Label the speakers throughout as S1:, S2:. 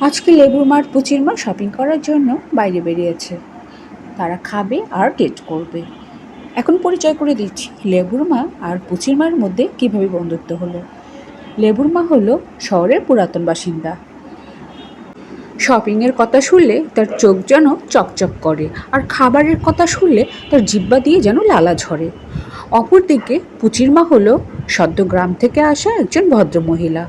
S1: আজকে লেবুর মার পুচির মা শপিং করার জন্য বাইরে বেরিয়েছে। তারা খাবে আর ডেট করবে। এখন পরিচয় করে দিচ্ছি লেবুর মা আর পুচির মার মধ্যে কীভাবে বন্ধুত্ব হলো। লেবুর মা হলো শহরের পুরাতন বাসিন্দা। শপিংয়ের কথা শুনলে তার চোখ যেন চকচক করে আর খাবারের কথা শুনলে তার জিব্বা দিয়ে যেন লালা ঝরে। অপরদিকে পুচির মা হলো সদ্য গ্রাম থেকে আসা একজন ভদ্রমহিলা।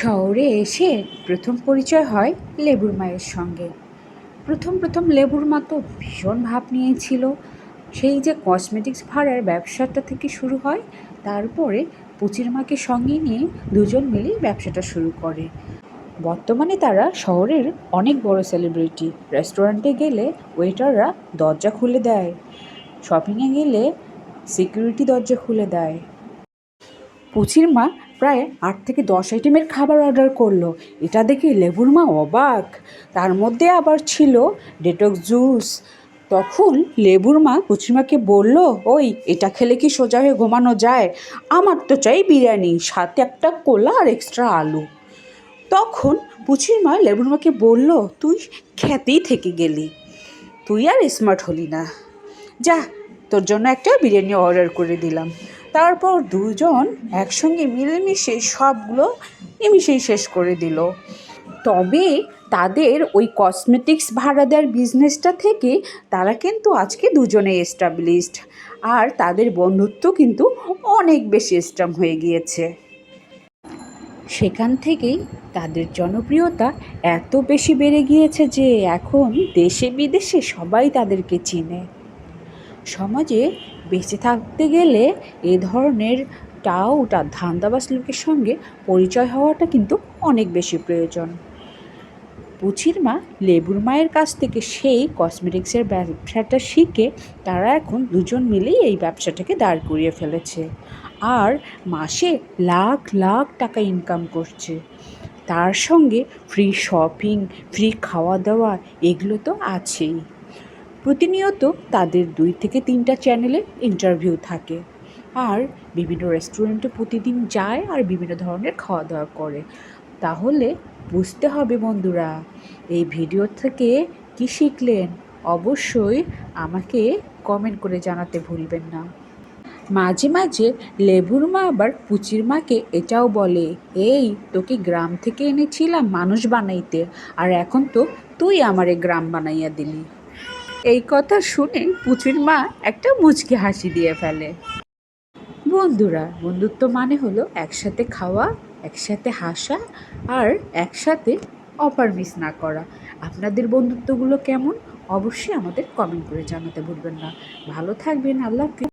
S1: শহরে এসে প্রথম পরিচয় হয় লেবুর মায়ের সঙ্গে। প্রথম প্রথম লেবুর মা তো ভীষণ ভাব নিয়েছিল। সেই যে কসমেটিক্স ভাড়ার ব্যবসাটা থেকে শুরু হয় তারপরে পুচির মাকে সঙ্গে নিয়ে দুজন মিলেই ব্যবসাটা শুরু করে। বর্তমানে তারা শহরের অনেক বড় সেলিব্রিটি রেস্টুরেন্টে গেলে ওয়েটাররা দরজা খুলে দেয়। শপিংয়ে গেলে সিকিউরিটি দরজা খুলে দেয়। পুচির মা প্রায় আট থেকে দশ আইটেমের খাবার অর্ডার করল। এটা দেখে লেবুর মা অবাক। তার মধ্যে আবার ছিল ডেটক্স জুস তখন লেবুর মা পুচির মাকে বলল, ওই, এটা খেলে কি সোজা হয়ে ঘুমানো যায়? আমার তো চাই বিরিয়ানি, সাথে একটা কোলা আর এক্সট্রা আলু। তখন পুচির মা লেবুর মাকে বলল, তুই খেতেই থেকে গেলি। তুই আর স্মার্ট হলি না। যা, তোর জন্য একটা বিরিয়ানি অর্ডার করে দিলাম। তারপর দুজন একসঙ্গে মিলেমিশে সবগুলো নিমিশেই শেষ করে দিল। তবে তাদের ওই কসমেটিক্স ভাড়া দেওয়ার বিজনেসটা থেকে তারা কিন্তু আজকে দুজনে এস্টাবলিশড আর তাদের বন্ধুত্ব কিন্তু অনেক বেশি স্ট্রং হয়ে গিয়েছে। সেখান থেকেই তাদের জনপ্রিয়তা এত বেশি বেড়ে গিয়েছে যে এখন দেশে বিদেশে সবাই তাদেরকে চিনে। সমাজে বেঁচে থাকতে গেলে এ ধরনের টাউট আর ধান্দাবাজ লোকের সঙ্গে পরিচয় হওয়াটা কিন্তু অনেক বেশি প্রয়োজন। পুচির মা লেবুর মায়ের কাছ থেকে সেই কসমেটিক্সের ব্যবসাটা শিখে তারা এখন দুজন মিলেই এই ব্যবসাটাকে দাঁড় করিয়ে ফেলেছে। আর মাসে লাখ লাখ টাকা ইনকাম করছে। তার সঙ্গে ফ্রি শপিং ফ্রি খাওয়া দাওয়া এগুলো তো আছেই। প্রতিনিয়ত তাদের দুই থেকে তিনটা চ্যানেলে ইন্টারভিউ থাকে। আর বিভিন্ন রেস্টুরেন্টে প্রতিদিন যায় আর বিভিন্ন ধরনের খাওয়া দাওয়া করে। তাহলে বুঝতে হবে বন্ধুরা, এই ভিডিও থেকে কি শিখলেন? অবশ্যই আমাকে কমেন্ট করে জানাতে ভুলবেন না। মাঝে মাঝে লেবুর মা আবার পুচির মাকে এটাও বলে, এই, তোকে গ্রাম থেকে এনেছিলাম মানুষ বানাইতে, আর এখন তো তুই আমারে গ্রাম বানাইয়া দিলি। এই কথা শুনে পুচুর মা একটা মুচকি হাসি দিয়ে ফেলে। বন্ধুরা, বন্ধুত্ব মানে হলো একসাথে খাওয়া, একসাথে হাসা আর একসাথে অপার মিস না করা। আপনাদের বন্ধুত্বগুলো কেমন? অবশ্যই আমাদের কমেন্ট করে জানাতে ভুলবেন না। ভালো থাকবেন, আল্লাহ